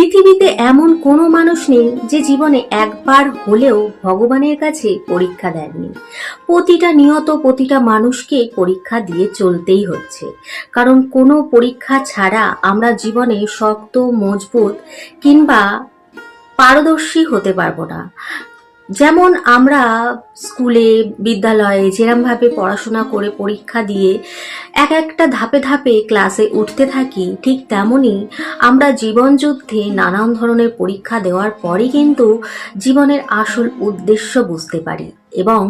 পৃথিবীতে এমন কোনো মানুষ নেই যে জীবনে একবার হলেও ভগবানের কাছে পরীক্ষা দেননি। প্রতিটা নিয়ত প্রতিটা মানুষকে পরীক্ষা দিয়ে চলতেই হচ্ছে। কারণ কোনো পরীক্ষা ছাড়া আমরা জীবনে শক্ত, মজবুত কিংবা পারদর্শী হতে পারব না। যেমন আমরা স্কুলে, বিদ্যালয়ে যেরমভাবে পড়াশোনা করে পরীক্ষা দিয়ে এক একটা ধাপে ধাপে ক্লাসে উঠতে থাকি, ঠিক তেমনই আমরা জীবন যুদ্ধে নানান ধরনের পরীক্ষা দেওয়ার পরই কিন্তু জীবনের আসল উদ্দেশ্য বুঝতে পারি এবং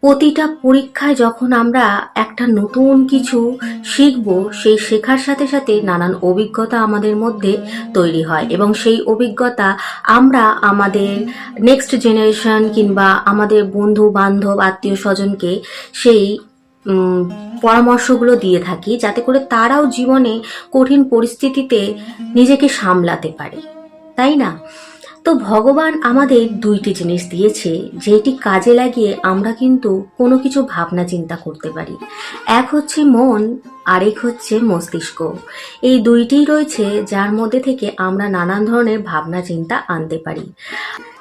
প্রতিটা পরীক্ষায় যখন আমরা একটা নতুন কিছু শিখব, সেই শেখার সাথে সাথে নানান অভিজ্ঞতা আমাদের মধ্যে তৈরি হয় এবং সেই অভিজ্ঞতা আমরা আমাদের নেক্সট জেনারেশন কিংবা আমাদের বন্ধু বান্ধব আত্মীয় স্বজনকে সেই পরামর্শগুলো দিয়ে থাকি যাতে করে তারাও জীবনে কঠিন পরিস্থিতিতে নিজেকে সামলাতে পারে। তাই না? তো ভগবান আমাদের দুইটি জিনিস দিয়েছে, যেটি কাজে লাগিয়ে আমরা কিন্তু কোনো কিছু ভাবনা চিন্তা করতে পারি। এক হচ্ছে মন, আরেক হচ্ছে মস্তিষ্ক। এই দুইটিই রয়েছে যার মধ্যে থেকে আমরা নানান ধরনের ভাবনা চিন্তা আনতে পারি।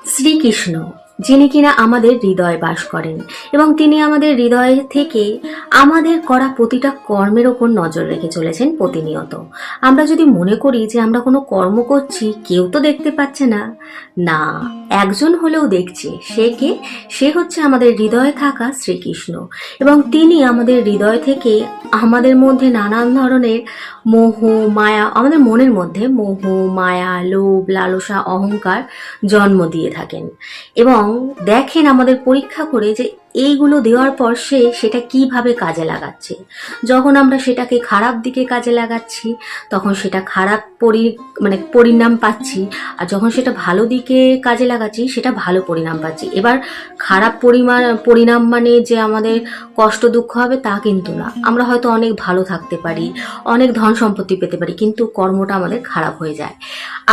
শ্রীকৃষ্ণ যিনি কিনা আমাদের হৃদয়ে বাস করেন এবং তিনি আমাদের হৃদয় থেকে আমাদের করা প্রতিটা কর্মের ওপর নজর রেখে চলেছেন প্রতিনিয়ত। আমরা যদি মনে করি যে আমরা কোনো কর্ম করছি, কেউ তো দেখতে পাচ্ছে না। না, একজন হলেও দেখছে, সে কে? সে হচ্ছে আমাদের হৃদয়ে থাকা শ্রীকৃষ্ণ। এবং তিনি আমাদের হৃদয় থেকে আমাদের মধ্যে নানান ধরনের মোহ, মায়া, আমাদের মনের মধ্যে মোহ, মায়া, লোভ, লালসা, অহংকার জন্ম দিয়ে থাকেন। এবং দেখেন আমাদের পরীক্ষা করে যে এইগুলো দেওয়ার পর সে সেটা কীভাবে কাজে লাগাচ্ছে। যখন আমরা সেটাকে খারাপ দিকে কাজে লাগাচ্ছি, তখন সেটা খারাপ পরি মানে পরিণাম পাচ্ছি, আর যখন সেটা ভালো দিকে কাজে লাগাচ্ছি, সেটা ভালো পরিণাম পাচ্ছি। এবার খারাপ পরিমাণ পরিণাম মানে যে আমাদের কষ্ট দুঃখ হবে তা কিন্তু না। আমরা হয়তো অনেক ভালো থাকতে পারি, অনেক ধন সম্পত্তি পেতে পারি, কিন্তু কর্মটা আমাদের খারাপ হয়ে যায়।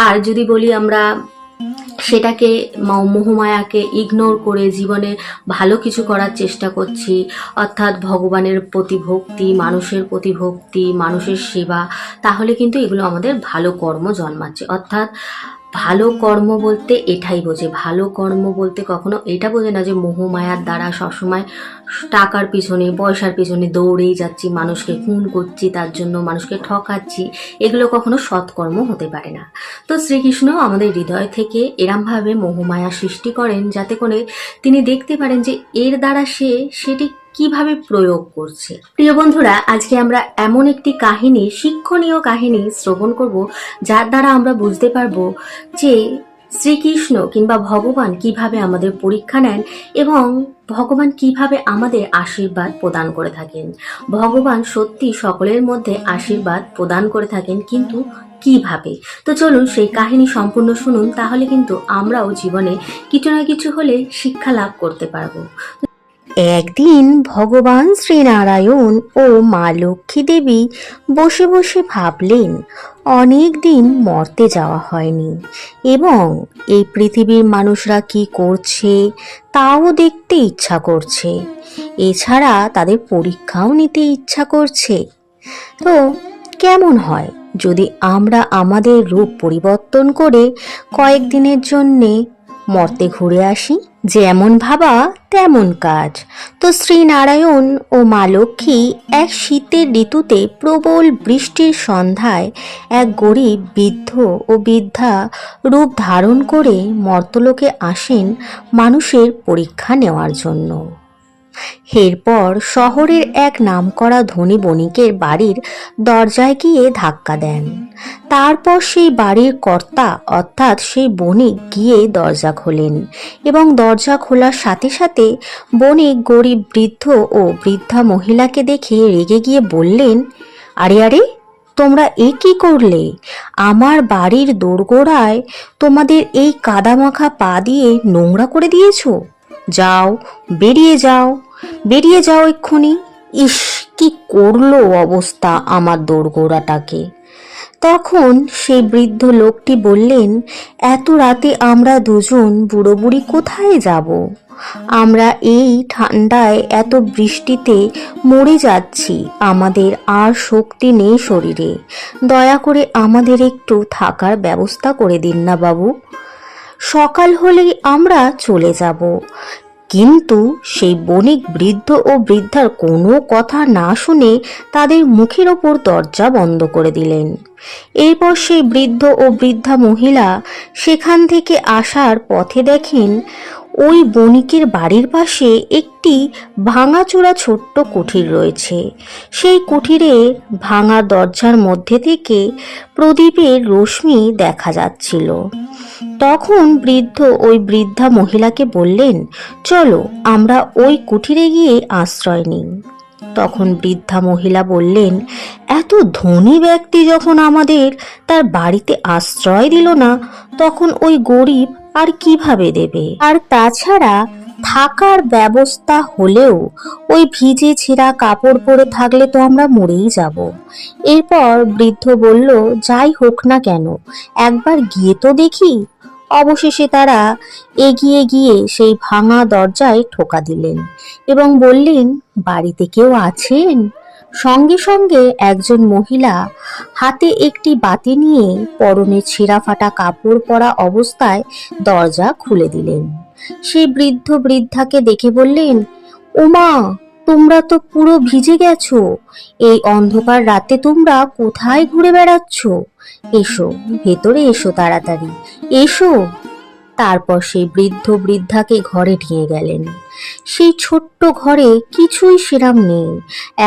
আর যদি বলি আমরা সেটাকে মোহমায়াকে ইগনোর করে জীবনে ভালো কিছু করার চেষ্টা করছি। অর্থাৎ ভগবানের প্রতি ভক্তি, মানুষের প্রতি ভক্তি, মানুষের সেবা, তাহলে কিন্তু এগুলো আমাদের ভালো কর্ম জন্মাচ্ছে। অর্থাৎ ভালো কর্ম বলতে এটাই বোঝে। ভালো কর্ম বলতে কখনো এটা বোঝে না যে মোহমায়ার দ্বারা সবসময় টাকার পিছনে, পয়সার পিছনে দৌড়েই যাচ্ছি, মানুষকে খুন করছি, তার জন্য মানুষকে ঠকাচ্ছি। এগুলো কখনো সৎকর্ম হতে পারে না। তো শ্রীকৃষ্ণ আমাদের হৃদয় থেকে এরমভাবে মোহমায়া সৃষ্টি করেন যাতে করে তিনি দেখতে পারেন যে এর দ্বারা সে সেটি কীভাবে প্রয়োগ করছে? প্রিয় বন্ধুরা, আজকে আমরা এমন একটি কাহিনী, শিক্ষণীয় কাহিনী শ্রবণ করব, যার দ্বারা আমরা বুঝতে পারব যে শ্রীকৃষ্ণ কিংবা ভগবান কীভাবে আমাদের পরীক্ষা নেন এবং ভগবান কীভাবে আমাদের আশীর্বাদ প্রদান করে থাকেন। ভগবান সত্যি সকলের মধ্যে আশীর্বাদ প্রদান করে থাকেন, কিন্তু কীভাবে? তো চলুন সেই কাহিনী সম্পূর্ণ শুনুন, তাহলে কিন্তু আমরাও জীবনে কিছু না কিছু হলে শিক্ষা লাভ করতে পারব। একদিন ভগবান শ্রীনারায়ণ ও মা লক্ষ্মী দেবী বসে বসে ভাবলেন, অনেক দিন মর্তে যাওয়া হয়নি এবং এই পৃথিবীর মানুষরা কি করছে তাও দেখতে ইচ্ছা করছে। এছাড়া তাদের পরীক্ষাও নিতে ইচ্ছা করছে। তো কেমন হয় যদি আমরা আমাদের রূপ পরিবর্তন করে কয়েকদিনের জন্যে মর্তে ঘুরে আসি, যেমন ভাবা, তেমন কাজ। তো শ্রীনারায়ণ ও মা লক্ষ্মী এক শীতের ঋতুতে প্রবল বৃষ্টির সন্ধ্যায় এক গরিব বৃদ্ধ ও বৃদ্ধা রূপ ধারণ করে মর্তলোকে আসেন মানুষের পরীক্ষা নেওয়ার জন্য। এরপর শহরের এক নামকরা ধনী বণিকের বাড়ির দরজায় গিয়ে ধাক্কা দেন। তারপর সেই বাড়ির কর্তা, অর্থাৎ সেই বণিক গিয়ে দরজা খোলেন এবং দরজা খোলার সাথে সাথে বণিক গরিব বৃদ্ধ ও বৃদ্ধা মহিলাকে দেখে রেগে গিয়ে বললেন, আরে আরে, তোমরা এ কি করলে? আমার বাড়ির দোরগোড়ায় তোমাদের এই কাদামাখা পা দিয়ে নোংরা করে দিয়েছ? যাও, বেরিয়ে যাও। বেরিয়ে যাও এক্ষুনি। ইস, কি করল অবস্থা আমার দোরগোড়াটাকে। তখন সেই বৃদ্ধ লোকটি বললেন, এত রাতে আমরা দুজন বুড়ো বুড়ি কোথায় যাব? আমরা এই ঠান্ডায় এত বৃষ্টিতে মরে যাচ্ছি, আমাদের আর শক্তি নেই শরীরে। দয়া করে আমাদের একটু থাকার ব্যবস্থা করে দিন না বাবু। সকাল হলেই আমরা চলে যাব। কিন্তু সেই বণিক বৃদ্ধ ও বৃদ্ধার কোনো কথা না শুনে তাদের মুখের ওপর দরজা বন্ধ করে দিলেন। এরপর সেই বৃদ্ধ ও বৃদ্ধা মহিলা সেখান থেকে আসার পথে দেখেন, ওই বণিকের বাড়ির পাশে একটি ভাঙাচোরা ছোট্ট কুঠির রয়েছে। সেই কুঠিরে ভাঙা দরজার মধ্যে থেকে প্রদীপের রশ্মি দেখা যাচ্ছিল। তখন বৃদ্ধ ওই বৃদ্ধা মহিলাকে বললেন, চলো, আমরা ওই কুঠিরে গিয়ে আশ্রয় নিই। তখন বৃদ্ধা মহিলা বললেন, এত ধনী ব্যক্তি যখন আমাদের তার বাড়িতে আশ্রয় দিল না, তখন ওই গরিব আর কীভাবে দেবে? আর তাছাড়া থাকার ব্যবস্থা হলেও ওই ভিজে ছেঁড়া কাপড় পরে থাকলে তো আমরা মরেই যাব। এরপর বৃদ্ধ বলল, যাই হোক না কেন, একবার গিয়ে তো দেখি। অবশেষে তারা এগিয়ে গিয়ে সেই ভাঙা দরজায় ঠোকা দিলেন এবং বললেন, বাড়িতে কেউ আছেন? সঙ্গে সঙ্গে একজন মহিলা হাতে একটি বাতি নিয়ে পরনে ছেঁড়া ফাটা কাপড় পরা অবস্থায় দরজা খুলে দিলেন। সেই বৃদ্ধ বৃদ্ধাকে দেখে বললেন, ওমা, তোমরা তো পুরো ভিজে গেছো। এই অন্ধকার রাতে তোমরা কোথায় ঘুরে বেড়াচ্ছ? এসো, ভেতরে এসো তাড়াতাড়ি, এসো। তারপর সেই বৃদ্ধ বৃদ্ধাকে ঘরে নিয়ে গেলেন। সেই ছোট্ট ঘরে কিছুই সেরাম নেই,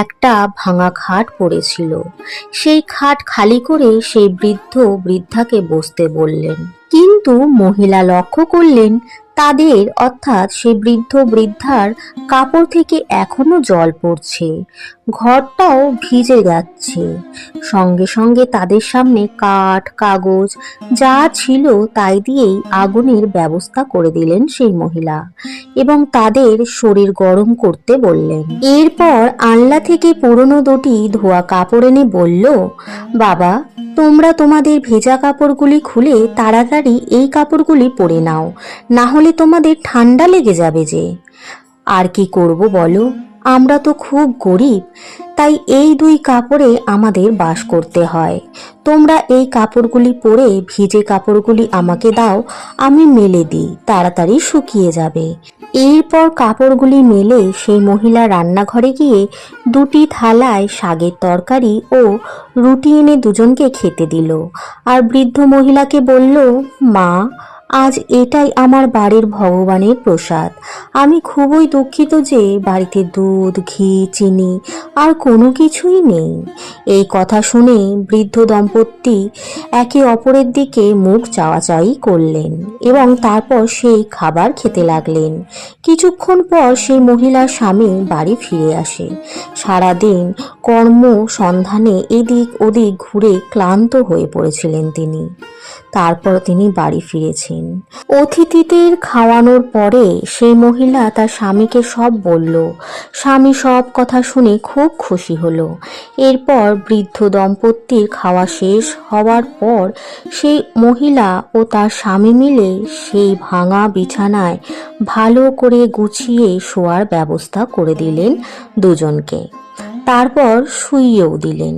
একটা ভাঙা খাট পড়েছিল। সেই খাট খালি করে সেই বৃদ্ধ বৃদ্ধাকে বসতে বললেন, কিন্তু মহিলা লক্ষ্য করলেন তাদের, অর্থাৎ সেই বৃদ্ধ বৃদ্ধার কাপড় থেকে এখনও জল পড়ছে। ঘরটাও ভিজে যাচ্ছে। সঙ্গে সঙ্গে তাদের সামনে কাঠ, কাগজ, যা ছিল তাই দিয়েই আগুনের ব্যবস্থা করে দিলেন সেই মহিলা এবং তাদের শরীর গরম করতে বললেন। এরপর আনলা থেকে পুরনো দুটি ধোয়া কাপড় এনে বলল, বাবা, তোমরা তোমাদের ভেজা কাপড়গুলি খুলে তাড়াতাড়ি এই কাপড়গুলি পরে নাও। না হলে তোমাদের ঠান্ডা লেগে যাবে যে। আর কি করব বলো? আমরা তো খুব গরিব, তাই এই দুই কাপড়ে আমাদের বাস করতে হয়। তোমরা এই কাপড়গুলি পরে ভিজে কাপড়গুলি আমাকে দাও, আমি মেলে দিই, তাড়াতাড়ি শুকিয়ে যাবে। এরপর কাপড়গুলি মেলে সেই মহিলা রান্নাঘরে গিয়ে দুটি থালায় শাগের তরকারি ও রুটি এনে দুজনকে খেতে দিল। আর বৃদ্ধ মহিলাকে বলল, মা আজ এটাই আমার বাড়ির ভগবানের প্রসাদ। আমি খুবই দুঃখিত যে বাড়িতে দুধ, ঘি, চিনি আর কোনো কিছুই নেই। এই কথা শুনে বৃদ্ধ দম্পতি একে অপরের দিকে মুখ চাওয়াচাওয়ি করলেন এবং তারপর সেই খাবার খেতে লাগলেন। কিছুক্ষণ পর সেই মহিলার স্বামী বাড়ি ফিরে আসে। সারাদিন কর্ম সন্ধানে এদিক ওদিক ঘুরে ক্লান্ত হয়ে পড়েছিলেন তিনি। তারপর তিনি বাড়ি ফিরেছেন। অতিথিদের খাওয়ানোর পরে সেই মহিলা তার স্বামীকে সব বলল। স্বামী সব কথা শুনে খুব খুশি হলো। এরপর বৃদ্ধ দম্পতির খাওয়া শেষ হওয়ার পর সেই মহিলা ও তার স্বামী মিলে সেই ভাঙা বিছানায় ভালো করে গুছিয়ে শোয়ার ব্যবস্থা করে দিলেন দুজনকে। তারপর শুইয়েও দিলেন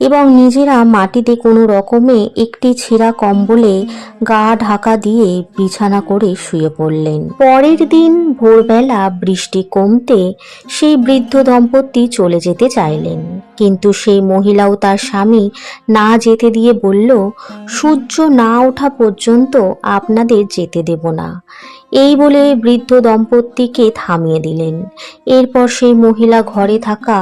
এবং নিজেরা মাটিতে কোনো রকমে একটি ছেঁড়া কম্বলে গা ঢাকা দিয়ে বিছানা করে শুয়ে পড়লেন। পরের দিন ভোরবেলা বৃষ্টি কমতে সেই বৃদ্ধ দম্পতি চলে যেতে চাইলেন। কিন্তু সেই মহিলাও তার স্বামী না যেতে দিয়ে বলল, সূর্য না ওঠা পর্যন্ত আপনাদের যেতে দেব না। এই বলে বৃদ্ধ দম্পতিকে থামিয়ে দিলেন। এরপর সেই মহিলা ঘরে থাকা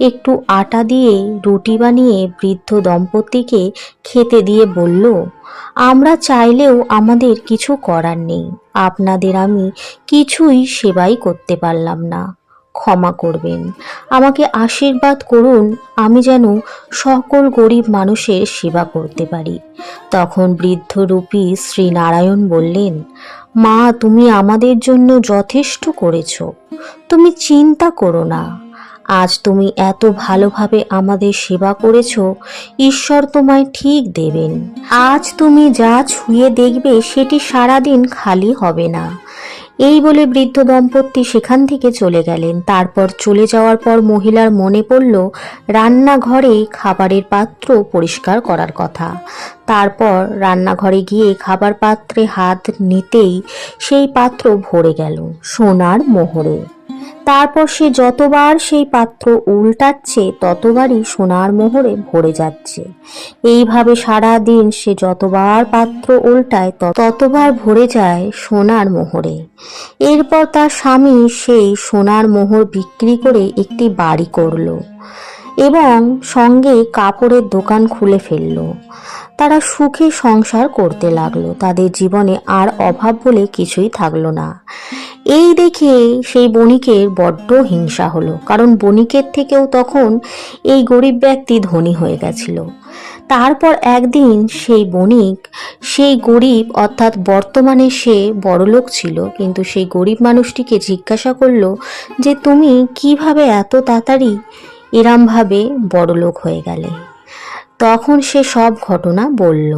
একটু আটা দিয়ে রুটি বানিয়ে বৃদ্ধ দম্পতিকে খেতে দিয়ে বলল, আমরা চাইলেও আমাদের কিছু করার নেই। আপনাদের আমি কিছুই সেবাই করতে পারলাম না। ক্ষমা করবেন। আমাকে আশীর্বাদ করুন, আমি যেন সকল গরিব মানুষের সেবা করতে পারি। তখন বৃদ্ধ রূপী শ্রীনারায়ণ বললেন মা, তুমি আমাদের জন্য যথেষ্ট করেছ। তুমি চিন্তা করো না। আজ তুমি এত ভালোভাবে আমাদের সেবা করেছ, ঈশ্বর তোমায় ঠিক দেবেন। আজ তুমি যা ছুঁয়ে দেখবে, সেটি সারাদিন খালি হবে না। এই বলে বৃদ্ধ দম্পতি সেখান থেকে চলে গেলেন। তারপর চলে যাওয়ার পর মহিলার মনে পড়ল, রান্নাঘরে খাবারের পাত্র পরিষ্কার করার কথা। তারপর রান্নাঘরে গিয়ে খাবার পাত্রে হাত নিতেই সেই পাত্র ভরে গেল সোনার মোহরে। তারপর সে যতবার সেই পাত্র উল্টাচ্ছে, ততবারই সোনার মোহরে ভরে যাচ্ছে। এইভাবে সারা দিন সে যতবার পাত্র উল্টায় ততবার ভরে যায় সোনার মোহরে। এরপর তার স্বামী সেই সোনার মোহর বিক্রি করে একটি বাড়ি করল এবং সঙ্গে কাপড়ের দোকান খুলে ফেলল। তারা সুখে সংসার করতে লাগল। তাদের জীবনে আর অভাব বলে কিছুই থাকল না। এই দেখে সেই বণিকের বড্ড হিংসা হলো, কারণ বণিকের থেকেও তখন এই গরিব ব্যক্তি ধনী হয়ে গেছিল। তারপর একদিন সেই বণিক, সেই গরিব, অর্থাৎ বর্তমানে সে বড়লোক ছিল, কিন্তু সেই গরিব মানুষটিকে জিজ্ঞাসা করল যে, তুমি কীভাবে এত তাড়াতাড়ি এরমভাবে বড়লোক হয়ে গেলে? তখন সে সব ঘটনা বলল।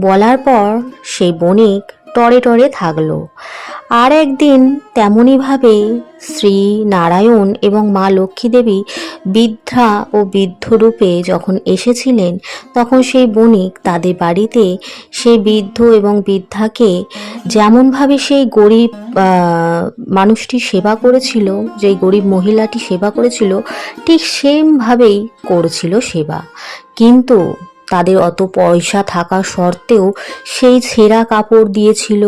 বলার পর সেই বণিক টরে টরে থাকল। আর একদিন তেমনইভাবে শ্রী নারায়ণ এবং মা লক্ষ্মী দেবী বৃদ্ধা ও বৃদ্ধরূপে যখন এসেছিলেন, তখন সেই বণিক তাদের বাড়িতে সেই বৃদ্ধ এবং বৃদ্ধাকে যেমনভাবে সেই গরিব মানুষটি সেবা করেছিল যে গরিব মহিলাটি সেবা করেছিল, ঠিক সেমভাবেই করেছিল সেবা। কিন্তু তাদের অত পয়সা থাকা সত্ত্বেও সেই ছেঁড়া কাপড় দিয়েছিল,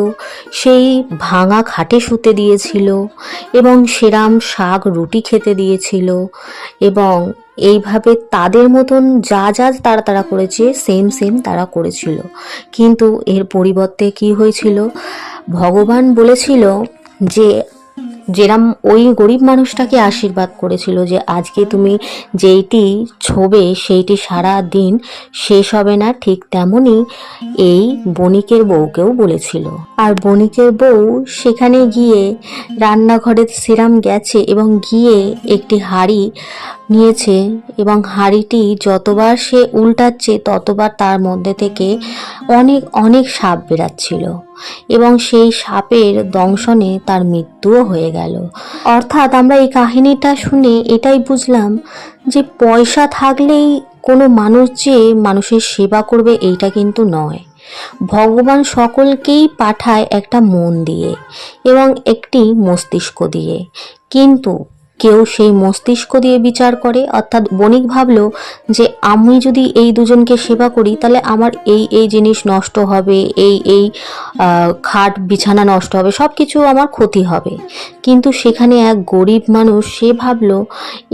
সেই ভাঙা খাটে শুতে দিয়েছিল এবং সেরাম শাক রুটি খেতে দিয়েছিল এবং এইভাবে তাদের মতন যা যা তারা তারা করেছে সেম সেম তারা করেছিল। কিন্তু এর পরিবর্তে কি হয়েছিল? ভগবান বলেছিল যে যেরাম ওই গরিব মানুষটাকে আশীর্বাদ করেছিল যে আজকে তুমি যেইটি ছবে, সেইটি সারা দিন শেষ হবে না, ঠিক তেমনই এই বণিকের বউকেও বলেছিল। আর বণিকের বউ সেখানে গিয়ে রান্নাঘরে সিরাম গেছে এবং গিয়ে একটি হাঁড়ি নিয়েছে এবং হাঁড়িটি যতবার সে উল্টাচ্ছে, ততবার তার মধ্যে থেকে অনেক অনেক সাপ বেরাচ্ছিল এবং সেই সাপের দংশনে তার মৃত্যুও হয়ে গেল। অর্থাৎ আমরা এই কাহিনীটা শুনে এটাই বুঝলাম যে পয়সা থাকলেই কোনো মানুষ যে মানুষের সেবা করবে এইটা কিন্তু নয়। ভগবান সকলকেই পাঠায় একটা মন দিয়ে এবং একটি মস্তিষ্ক দিয়ে। কিন্তু কেউ সেই মস্তিষ্ক দিয়ে বিচার করে, অর্থাৎ বণিক ভাবলো যে আমি যদি এই দুজনকে সেবা করি, তাহলে আমার এই এই জিনিস নষ্ট হবে, এই এই খাট, বিছানা নষ্ট হবে সব কিছু আমার ক্ষতি হবে। কিন্তু সেখানে এক গরিব মানুষ, সে ভাবলো,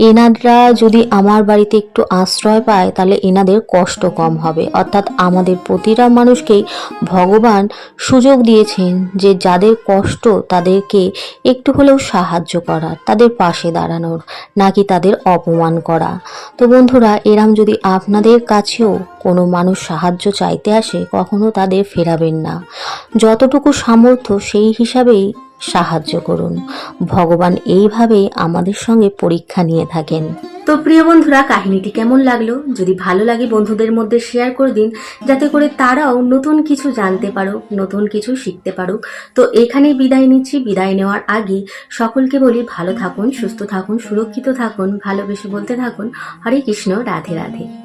এনাদরা যদি আমার বাড়িতে একটু আশ্রয় পায়, তাহলে এনাদের কষ্ট কম হবে। অর্থাৎ আমাদের প্রতিটা মানুষকেই ভগবান সুযোগ দিয়েছেন যে যাদের কষ্ট, তাদেরকে একটু হলেও সাহায্য করার, তাদের পাশে দাঁড়ানোর, নাকি তাদের অপমান করা? তো বন্ধুরা, এরাম যদি আপনাদের কাছেও কোনো মানুষ সাহায্য চাইতে আসে, কখনো তাদের ফেরাবেন না। যতটুকু সামর্থ্য, সেই হিসাবেই সাহায্য করুন। ভগবান এইভাবেই আমাদের সঙ্গে পরীক্ষা নিয়ে থাকেন। তো প্রিয় বন্ধুরা, কাহিনীটি কেমন লাগল? যদি ভালো লাগে বন্ধুদের মধ্যে শেয়ার করে দিন, যাতে করে তারাও নতুন কিছু জানতে পারুক, নতুন কিছু শিখতে পারুক। তো এখানেই বিদায় নিচ্ছি, বিদায় নেওয়ার আগে সকলকে বলি ভালো থাকুন, সুস্থ থাকুন, সুরক্ষিত থাকুন, ভালোবেসে বলতে থাকুন, হরে কৃষ্ণ, রাধে রাধে।